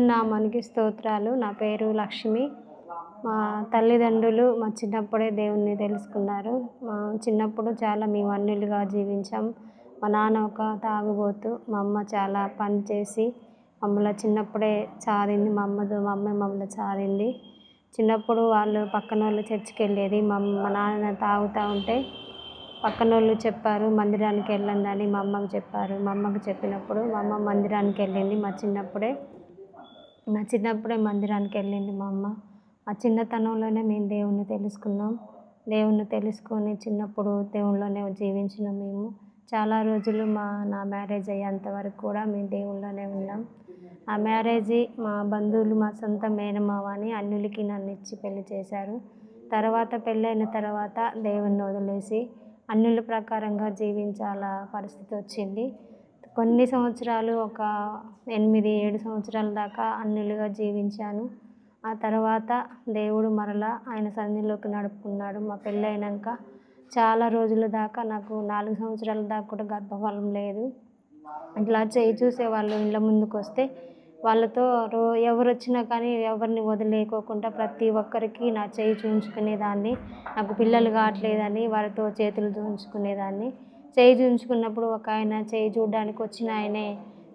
దేవునామానికి స్తోత్రాలు. నా పేరు లక్ష్మి. మా తల్లిదండ్రులు మా చిన్నప్పుడే దేవుణ్ణి తెలుసుకున్నారు. మా చిన్నప్పుడు చాలా మేము అన్నిలుగా జీవించాం. మా నాన్న ఒక తాగుబోతు మా అమ్మ చాలా పని చేసి మమ్మల్ని చిన్నప్పుడే చారింది. మా అమ్మతో మా అమ్మ మమ్మల్ని చారింది. చిన్నప్పుడు వాళ్ళు పక్కన వాళ్ళు చర్చికి వెళ్ళేది. మా మా నాన్న తాగుతూ ఉంటే పక్కన వాళ్ళు చెప్పారు మందిరానికి వెళ్ళండి అని మా అమ్మకు చెప్పారు. మా అమ్మకి చెప్పినప్పుడు మా అమ్మ మందిరానికి వెళ్ళింది. మా చిన్నప్పుడే మా చిన్నప్పుడే మందిరానికి వెళ్ళింది మా అమ్మ. ఆ చిన్నతనంలోనే మేము దేవుణ్ణి తెలుసుకున్నాం. దేవుణ్ణి తెలుసుకొని చిన్నప్పుడు దేవుళ్ళలోనే జీవించిన మేము. చాలా రోజులు మా నా మ్యారేజ్ అయ్యేంత వరకు కూడా మేము దేవుళ్ళలోనే ఉన్నాం. ఆ మ్యారేజ్ మా బంధువులు మా సొంత మేనమావ అని అన్యులకి నన్ను ఇచ్చి పెళ్ళి చేశారు. తర్వాత పెళ్ళైన తర్వాత దేవుణ్ణి వదిలేసి అన్యుల ప్రకారంగా జీవించాల పరిస్థితి వచ్చింది. కొన్ని సంవత్సరాలు ఒక ఎనిమిది ఏడు సంవత్సరాల దాకా అన్యులుగా జీవించాను. ఆ తర్వాత దేవుడు మరలా ఆయన సన్నిధిలోకి నడుపుకున్నాడు. మా పెళ్ళైనాక చాలా రోజుల దాకా నాకు నాలుగు సంవత్సరాల దాకా కూడా గర్భఫలం లేదు. ఇట్లా చేయి చూసే వాళ్ళు ఇళ్ళ ముందుకు వస్తే వాళ్ళతో రో ఎవరు వచ్చినా కానీ ఎవరిని వదిలేకోకుండా ప్రతి ఒక్కరికి నా చేయి చూయించుకునేదాన్ని. నాకు పిల్లలు కావట్లేదని వారితో చేతులు చూయించుకునేదాన్ని. చేయి చూయించుకున్నప్పుడు ఒక ఆయన చేయి చూడడానికి వచ్చిన ఆయనే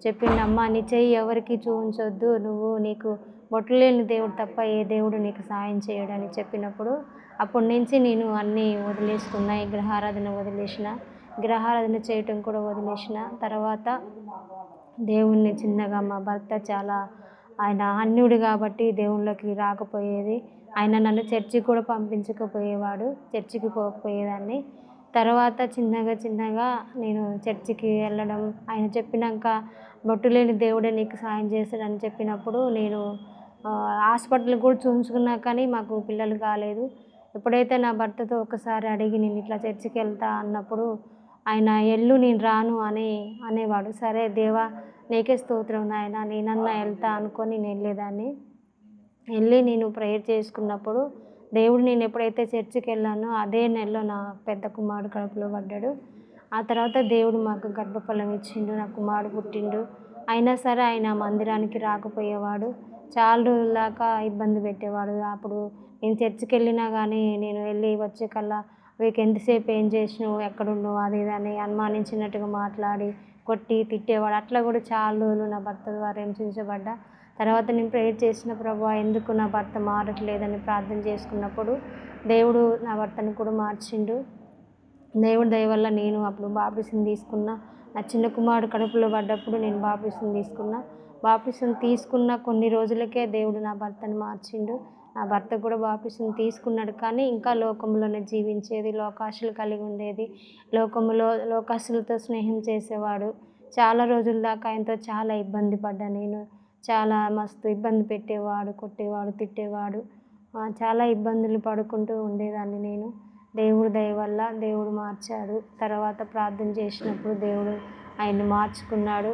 చెప్పిండు అమ్మ నీ చెయ్యి ఎవరికి చూపించొద్దు నువ్వు నీకు బొట్టు లేని దేవుడు తప్ప ఏ దేవుడు నీకు సాయం చేయడని చెప్పినప్పుడు అప్పటి నుంచి నేను అన్నీ వదిలేసుకున్నా ఈ గ్రహారాధన వదిలేసిన గ్రహారాధన చేయటం కూడా వదిలేసిన. తర్వాత దేవుణ్ణి చిన్నగా మా భర్త చాలా ఆయన అన్యుడు కాబట్టి దేవుళ్ళకి రాకపోయేది. ఆయన నన్ను చర్చికి కూడా పంపించకపోయేవాడు చర్చికి పోకపోయేదాన్ని. తర్వాత చిన్నగా చిన్నగా నేను చర్చికి వెళ్ళడం ఆయన చెప్పినాక బొట్టులేని దేవుడే నీకు సాయం చేస్తాడని చెప్పినప్పుడు నేను హాస్పిటల్ కూడా చూపించుకున్నా కానీ మాకు పిల్లలు కాలేదు. ఎప్పుడైతే నా భర్తతో ఒకసారి అడిగి నేను ఇట్లా చర్చికి వెళ్తా అన్నప్పుడు ఆయన ఎల్లు నేను రాను అని అనేవాడు. సరే దేవా నీకే స్తోత్రం నాయన నేనన్నా వెళ్తా అనుకొని నేను వెళ్ళేదాన్ని. వెళ్ళి నేను ప్రేయర్ చేసుకున్నప్పుడు దేవుడు నేను ఎప్పుడైతే చర్చికి వెళ్ళానో అదే నెలలో నా పెద్ద కుమారుడు కడుపులో పడ్డాడు. ఆ తర్వాత దేవుడు మాకు గర్భఫలం ఇచ్చిండు నా కుమారుడు పుట్టిండు. అయినా సరే ఆయన మందిరానికి రాకపోయేవాడు. చాలా రోజుల దాకా ఇబ్బంది పెట్టేవాడు. అప్పుడు నేను చర్చికి వెళ్ళినా కానీ నేను వెళ్ళి వచ్చే కల్లా వీకు ఎంతసేపు ఏం చేసినావు ఎక్కడున్నావు అది ఇది అని అనుమానించినట్టుగా మాట్లాడి కొట్టి తిట్టేవాడు. అట్లా కూడా చాలా రోజులు నా భర్త ద్వారా హింసించబడ్డా తర్వాత నేను ప్రేయర్ చేసిన ప్రభా ఎందుకు నా భర్త మారట్లేదని ప్రార్థన చేసుకున్నప్పుడు దేవుడు నా భర్తను కూడా మార్చిండు. దేవుడి దయ వల్ల నేను అప్పుడు బాప్టిజం తీసుకున్న నా చిన్న కుమారుడు కడుపులో పడ్డప్పుడు నేను బాప్టిజం తీసుకున్నా. బాప్టిజం తీసుకున్న కొన్ని రోజులకే దేవుడు నా భర్తను మార్చిండు. నా భర్త కూడా బాప్టిజం తీసుకున్నాడు కానీ ఇంకా లోకంలోనే జీవించేది లోకాశలు కలిగి ఉండేది లోకములో లోకాశులతో స్నేహం చేసేవాడు. చాలా రోజుల దాకా ఆయనతో చాలా ఇబ్బంది పడ్డా నేను. చాలా మస్తు ఇబ్బంది పెట్టేవాడు కొట్టేవాడు తిట్టేవాడు. చాలా ఇబ్బందులు పడుకుంటూ ఉండేదాన్ని నేను. దేవుడి దయ వల్ల దేవుడు మార్చాడు. తర్వాత ప్రార్థన చేసినప్పుడు దేవుడు ఆయన్ని మార్చుకున్నాడు.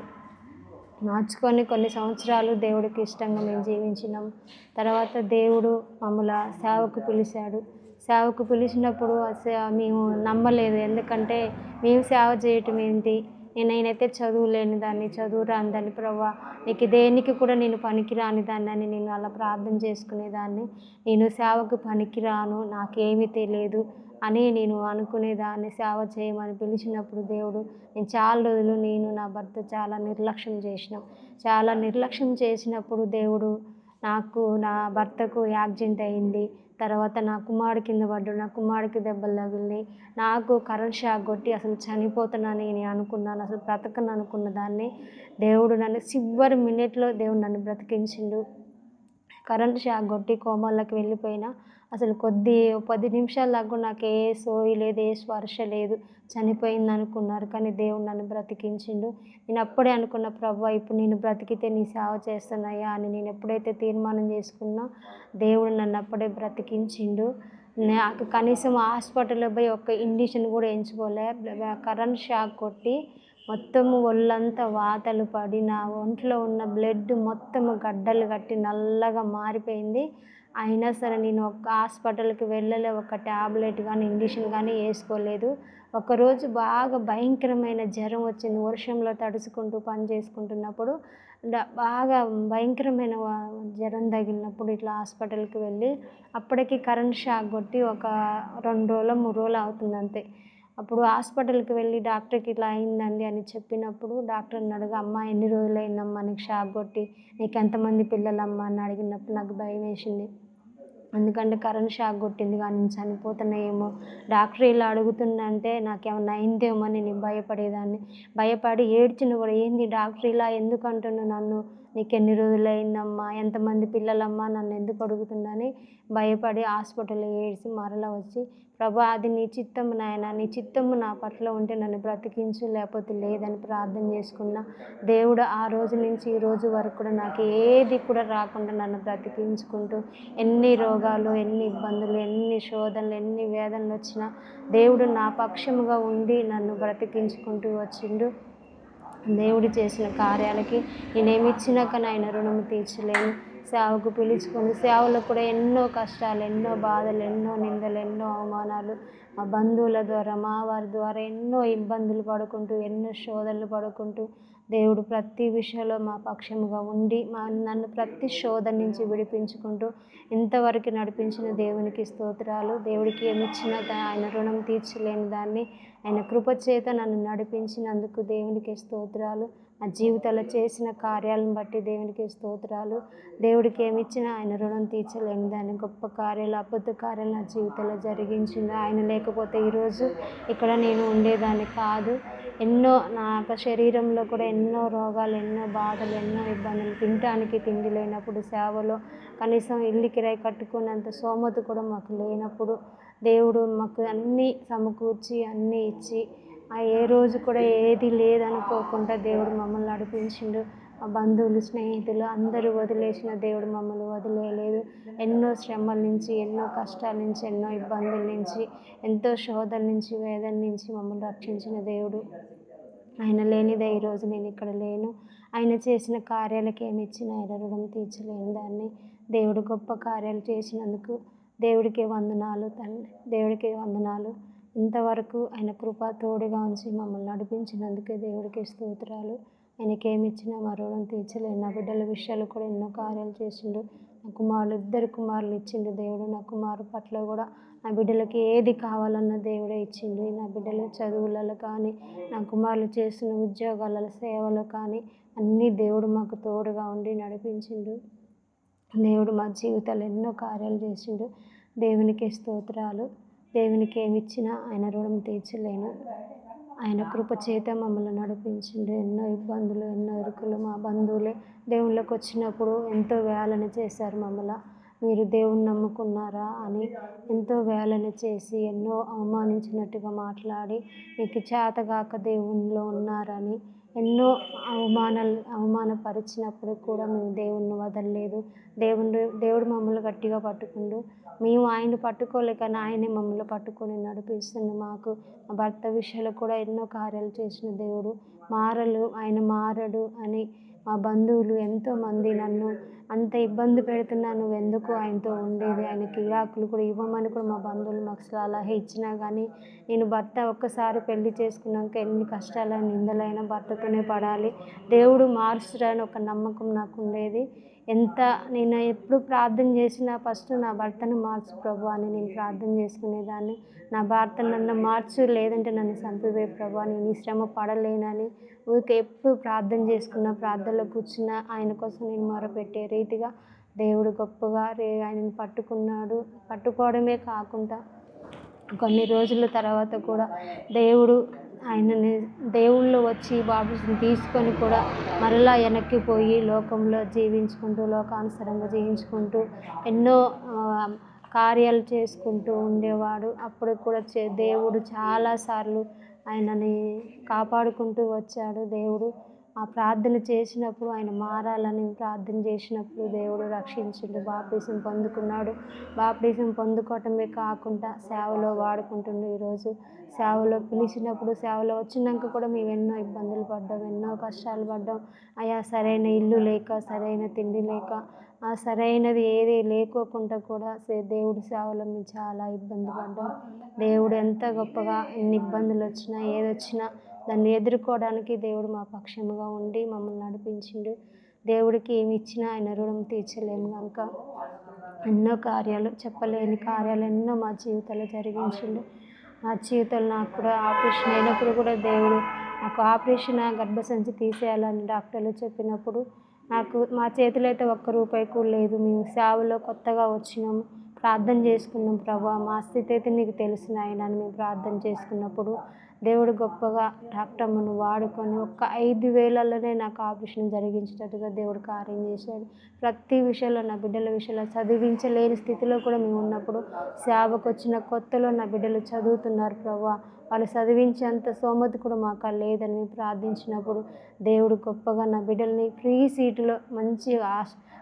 మార్చుకొని కొన్ని సంవత్సరాలు దేవుడికి ఇష్టంగా మేము జీవించినాం. తర్వాత దేవుడు మమ్మల్ని సేవకు పిలిచాడు. సేవకు పిలిచినప్పుడు మేము నమ్మలేదు. ఎందుకంటే మేము సేవ చేయటం ఏంటి? నేనైతే చదువు లేని దాన్ని చదువు రాని దాన్ని ప్రభా నీకు దేనికి కూడా నేను పనికి రాని దాన్ని అని నేను అలా ప్రార్థన చేసుకునేదాన్ని నేను సేవకు పనికిరాను నాకేమీ తెలియదు అని నేను అనుకునేదాన్ని సేవ చేయమని పిలిచినప్పుడు దేవుడు నేను చాలా రోజులు నేను నా భర్త చాలా నిర్లక్ష్యం చేసినాం. చాలా నిర్లక్ష్యం చేసినప్పుడు దేవుడు నాకు నా భర్తకు యాక్సిడెంట్ అయింది. తర్వాత నా కుమారుడు కింద పడ్డాడు నా కుమారుడికి దెబ్బలు తగిలినాయి. నాకు కరెంట్ షాక్ కొట్టి అసలు చనిపోతున్నాను నేను అనుకున్నాను అసలు బ్రతకను అనుకున్న దాన్ని దేవుడు నన్ను చివరి మినిట్లో దేవుడు నన్ను బ్రతికించిండు. కరెంట్ షాక్ కొట్టి కోమాల్లోకి వెళ్ళిపోయినా అసలు కొద్ది పది నిమిషాలు దాకా నాకు ఏ సోయి లేదు ఏ స్పర్శ లేదు. చనిపోయింది అనుకున్నారు కానీ దేవుడు నన్ను బ్రతికించిండు. నేను అప్పుడే అనుకున్న ప్రభు ఇప్పుడు నేను బ్రతికితే నీ సేవ చేస్తున్నాయా అని నేను ఎప్పుడైతే తీర్మానం చేసుకున్నా దేవుడు నన్ను అప్పుడే బ్రతికించిండు. నాకు కనీసం హాస్పిటల్లో పోయి ఒక్క ఇండిషన్ కూడా ఎంచుకోలే. కరెంట్ షాక్ కొట్టి మొత్తము ఒళ్ళంతా వాతలు పడి నా ఒంట్లో ఉన్న బ్లడ్ మొత్తము గడ్డలు కట్టి నల్లగా మారిపోయింది. అయినా సరే నేను ఒక హాస్పిటల్కి వెళ్ళలే ఒక ట్యాబ్లెట్ కానీ ఇంజక్షన్ కానీ వేసుకోలేదు. ఒకరోజు బాగా భయంకరమైన జ్వరం వచ్చింది. వర్షంలో తడుచుకుంటూ పని చేసుకుంటున్నప్పుడు బాగా భయంకరమైన జ్వరం తగిలినప్పుడు ఇట్లా హాస్పిటల్కి వెళ్ళి అప్పటికి కరెంట్ షాక్ కొట్టి ఒక రెండు రోజులు మూడు రోజులు అవుతుంది అంతే అప్పుడు హాస్పిటల్కి వెళ్ళి డాక్టర్కి ఇట్లా అయిందండి అని చెప్పినప్పుడు డాక్టర్ అడుగు అమ్మ ఎన్ని రోజులు అయిందమ్మా నీకు షాక్ కొట్టి? నీకు ఎంతమంది పిల్లలమ్మా? అని అడిగినప్పుడు నాకు భయం వేసింది. ఎందుకంటే కరెంట్ షాక్ కొట్టింది కానీ నేను చనిపోతున్నాయేమో. డాక్టర్ ఇలా అడుగుతుందంటే నాకేమన్నా అయిందేమో అని నేను భయపడేదాన్ని. భయపడి ఏడ్చిన కూడా ఏంది డాక్టర్ ఇలా ఎందుకు నన్ను? నీకు ఎన్ని రోజులు అయిందమ్మా ఎంతమంది పిల్లలమ్మా? నన్ను ఎందుకు అడుగుతుందని భయపడి హాస్పిటల్లో ఏడ్చి మరలా వచ్చి ప్రభా అది నీ చిత్తము నాయన. నీ చిత్తము నా పట్ల ఉంటే నన్ను బ్రతికించు లేకపోతే లేదని ప్రార్థన చేసుకున్నా దేవుడు ఆ రోజు నుంచి ఈ రోజు వరకు కూడా నాకు ఏది కూడా రాకుండా నన్ను బ్రతికించుకుంటూ ఎన్ని రోగాలు ఎన్ని ఇబ్బందులు ఎన్ని శోధనలు ఎన్ని వేదనలు వచ్చినా దేవుడు నా పక్షముగా ఉండి నన్ను బ్రతికించుకుంటూ వచ్చిండు. దేవుడు చేసిన కార్యాలకి నేనేమి ఇచ్చినాక ఆయన రుణం తీర్చలేను. సేవకు పిలుచుకొని సేవలో కూడా ఎన్నో కష్టాలు ఎన్నో బాధలు ఎన్నో నిందలు ఎన్నో అవమానాలు మా బంధువుల ద్వారా మా వారి ద్వారా ఎన్నో ఇబ్బందులు పడుకుంటూ ఎన్నో శోధనలు పడుకుంటూ దేవుడు ప్రతి విషయంలో మా పక్షముగా ఉండి మా నన్ను ప్రతి శోధన నుంచి విడిపించుకుంటూ ఇంతవరకు నడిపించిన దేవునికి స్తోత్రాలు దేవుడికి ఏమిచ్చిన ఆయన రుణం తీర్చలేని దాన్ని ఆయన కృప చేత నన్ను నడిపించినందుకు దేవునికి స్తోత్రాలు. నా జీవితంలో చేసిన కార్యాలను బట్టి దేవునికి స్తోత్రాలు. దేవుడికి ఏమిచ్చినా ఆయన రుణం తీర్చలేని దాన్ని గొప్ప కార్యాలు అబద్ధ కార్యాలు నా జీవితంలో జరిగించింది ఆయన లేకపోతే ఈరోజు ఇక్కడ నేను ఉండేదాన్ని కాదు. ఎన్నో నా యొక్క శరీరంలో కూడా ఎన్నో రోగాలు ఎన్నో బాధలు ఎన్నో ఇబ్బందులు తినటానికి తిండి లేనప్పుడు సేవలో కనీసం ఇల్లు కిరాయి కట్టుకునేంత సోమత కూడా మాకు లేనప్పుడు దేవుడు మాకు అన్నీ సమకూర్చి అన్నీ ఇచ్చి ఆ ఏ రోజు కూడా ఏది లేదనుకోకుండా దేవుడు మమ్మల్ని నడిపించిండు. మా బంధువులు స్నేహితులు అందరూ వదిలేసిన దేవుడు మమ్మల్ని వదిలేయలేదు. ఎన్నో శ్రమల నుంచి ఎన్నో కష్టాల నుంచి ఎన్నో ఇబ్బందుల నుంచి ఎంతో శోధన నుంచి వేదన నుంచి మమ్మల్ని రక్షించిన దేవుడు. ఆయన లేనిదే ఈరోజు నేను ఇక్కడ లేను. ఆయన చేసిన కార్యాలకు ఏమి ఇచ్చిన ఆయన రుణం తీర్చలేని దాన్ని దేవుడు గొప్ప కార్యాలు చేసినందుకు దేవుడికి వందనాలు తండ్రి దేవుడికి వందనాలు. ఇంతవరకు ఆయన కృప తోడుగా ఉంచి మమ్మల్ని నడిపించినందుకే దేవుడికి స్తోత్రాలు. ఆయనకి ఏమి ఇచ్చినా మా రుణం తీర్చలేను నా బిడ్డల విషయాలు కూడా ఎన్నో కార్యాలు చేసిండు. నా కుమారులు ఇద్దరు కుమారులు ఇచ్చిండు దేవుడు. నా కుమారు పట్ల కూడా నా బిడ్డలకి ఏది కావాలన్న దేవుడే ఇచ్చిండు. నా బిడ్డల చదువులలో కానీ నా కుమారులు చేస్తున్న ఉద్యోగాలలో సేవలో కానీ అన్నీ దేవుడు మాకు తోడుగా ఉండి నడిపించిండు. దేవుడు మా జీవితాలు ఎన్నో కార్యాలు చేసిండు. దేవునికి స్తోత్రాలు. దేవునికి ఏమి ఇచ్చినా ఆయన రుణం తీర్చలేను. ఆయన కృప చేత మమ్మల్ని నడిపించిండు. ఎన్నో ఇబ్బందులు ఎన్నో ఇరుకులు మా బంధువులే దేవుళ్ళకి వచ్చినప్పుడు ఎంతో వేలన చేశారు మమ్మల్ని. మీరు దేవుణ్ణి నమ్ముకున్నారా అని ఎంతో వేలన చేసి ఎన్నో అవమానించినట్టుగా మాట్లాడి మీకు చేతగాక దేవునిలో ఉన్నారని ఎన్నో అవమానాలు అవమానపరిచినప్పుడు కూడా మేము దేవుణ్ణి వదలలేదు. దేవుడు దేవుడు మమ్మల్ని గట్టిగా పట్టుకుండు. మేము ఆయన పట్టుకోలేక ఆయనే మమ్మల్ని పట్టుకొని నడిపిస్తుంది మాకు మా భర్త విషయంలో కూడా ఎన్నో కార్యాలు చేసిన దేవుడు. మారలు ఆయన మారడు అని మా బంధువులు ఎంతోమంది నన్ను అంత ఇబ్బంది పెడుతున్నా నువ్వు ఎందుకు ఆయనతో ఉండేది? ఆయనకి విడాకులు కూడా ఇవ్వమని కూడా మా బంధువులు మాకు సలహా ఇచ్చినా కానీ నేను భర్త ఒక్కసారి పెళ్ళి చేసుకున్నాక ఎన్ని కష్టాలైన నిందలైనా భర్తతోనే పడాలి. దేవుడు మారుస్తాడని ఒక నమ్మకం నాకు ఉండేది. ఎంత నేను ఎప్పుడు ప్రార్థన చేసినా ఫస్ట్ నా భర్తను మార్చు ప్రభు అని నేను ప్రార్థన చేసుకునేదాన్ని. నా భర్త నన్ను మార్చు లేదంటే నన్ను చంపివే ప్రభు నేను ఈ శ్రమ పడలేనని ఊరికే ఎప్పుడు ప్రార్థన చేసుకున్న ప్రార్థనలో కూర్చున్న ఆయన కోసం నేను మొరపెట్టే రీతిగా దేవుడు గొప్పగా రే ఆయనను పట్టుకున్నాడు. పట్టుకోవడమే కాకుండా కొన్ని రోజుల తర్వాత కూడా దేవుడు ఆయనని దేవుళ్ళు వచ్చి బాబుని తీసుకొని కూడా మరలా వెనక్కి పోయి లోకంలో జీవించుకుంటూ లోకానుసరంగా జీవించుకుంటూ ఎన్నో కార్యాలు చేసుకుంటూ ఉండేవాడు. అప్పుడు కూడా చే దేవుడు చాలాసార్లు ఆయనని కాపాడుకుంటూ వచ్చాడు దేవుడు. ఆ ప్రార్థన చేసినప్పుడు ఆయన మారాలని ప్రార్థన చేసినప్పుడు దేవుడు రక్షించిండు. బాప్టిజం పొందుకున్నాడు. బాప్టిజం పొందుకోవటమే కాకుండా సేవలో వాడుకుంటుండు ఈరోజు. సేవలో పిలిచినప్పుడు సేవలో వచ్చినాక కూడా మేము ఎన్నో ఇబ్బందులు పడ్డాం ఎన్నో కష్టాలు పడ్డాం. అయా సరైన ఇల్లు లేక సరైన తిండి లేక ఆ సరైనది ఏది లేకోకుండా కూడా దేవుడి సేవలో మేము చాలా ఇబ్బంది పడ్డాం. దేవుడు ఎంత గొప్పగా ఎన్ని ఇబ్బందులు వచ్చినా ఏది వచ్చినా దాన్ని ఎదుర్కోవడానికి దేవుడు మా పక్షముగా ఉండి మమ్మల్ని నడిపించిండు. దేవుడికి ఏమి ఇచ్చినా ఆయన రుణం తీర్చలేము కనుక ఎన్నో కార్యాలు చెప్పలేని కార్యాలు ఎన్నో మా జీవితంలో జరిగించిండు. మా జీవితంలో నాకు కూడా ఆపరేషన్ అయినప్పుడు కూడా దేవుడు నాకు ఆపరేషన్ గర్భసంచి తీసేయాలని డాక్టర్లు చెప్పినప్పుడు నాకు మా చేతిలో అయితే ఒక్క రూపాయి కూడా లేదు. మేము సేవలో కొత్తగా వచ్చినాము. ప్రార్థన చేసుకున్నాం. ప్రభా మా స్థితి అయితే నీకు తెలిసిన ఆయన అని మేము ప్రార్థన చేసుకున్నప్పుడు దేవుడు గొప్పగా డాక్టర్ అమ్మను వాడుకొని ఒక్క ఐదు వేలలోనే నాకు ఆపరేషన్ జరిగించేటట్టుగా దేవుడు కార్యం చేశాడు. ప్రతి విషయంలో నా బిడ్డల విషయంలో చదివించలేని స్థితిలో కూడా మేము ఉన్నప్పుడు సేవకు వచ్చిన కొత్తలో నా బిడ్డలు చదువుతున్నారు ప్రభా. వాళ్ళు చదివించేంత సోమతి కూడా మాకు లేదని మేము ప్రార్థించినప్పుడు దేవుడు గొప్పగా నా బిడ్డల్ని ఫ్రీ సీటులో మంచి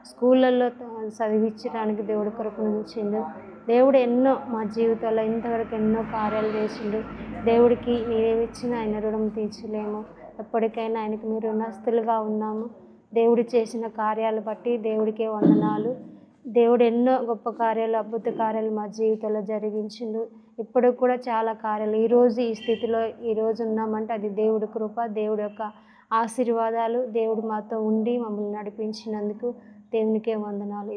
స్కూళ్ళల్లో చదివించడానికి దేవుడు ఉంచిండు దేవుడు ఎన్నో మా జీవితంలో ఇంతవరకు ఎన్నో కార్యాలు చేసిండు. దేవుడికి నేనేమి ఇచ్చినా ఆయన రుణం తీర్చలేము. ఎప్పటికైనా ఆయనకి మీరు రుణస్తులుగా ఉన్నాము. దేవుడు చేసిన కార్యాలు బట్టి దేవుడికే వందనాలు. దేవుడు ఎన్నో గొప్ప కార్యాలు అద్భుత కార్యాలు మా జీవితంలో జరిగించిండు. ఇప్పుడు కూడా చాలా కార్యాలు. ఈరోజు ఈ స్థితిలో ఈరోజు ఉన్నామంటే అది దేవుడి కృప దేవుడి యొక్క ఆశీర్వాదాలు దేవుడు మాతో ఉండి మమ్మల్ని నడిపించినందుకు దేవునికే వందనాలు.